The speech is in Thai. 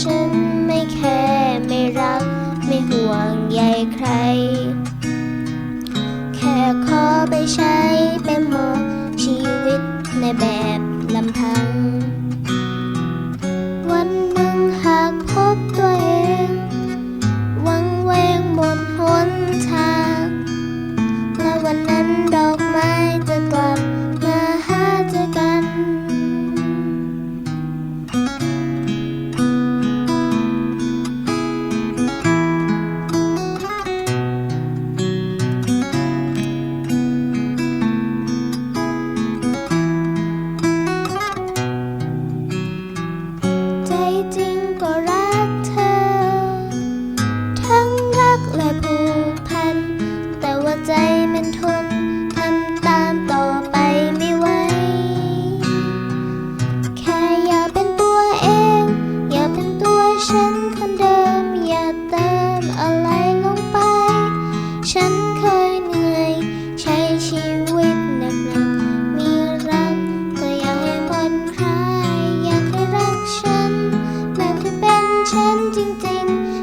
ฉันไม่แคร์ไม่รัก ไม่ห่วงใยใคร แค่ขอไปใช้เป็นหมอชีวิตในแบบ Ding ding.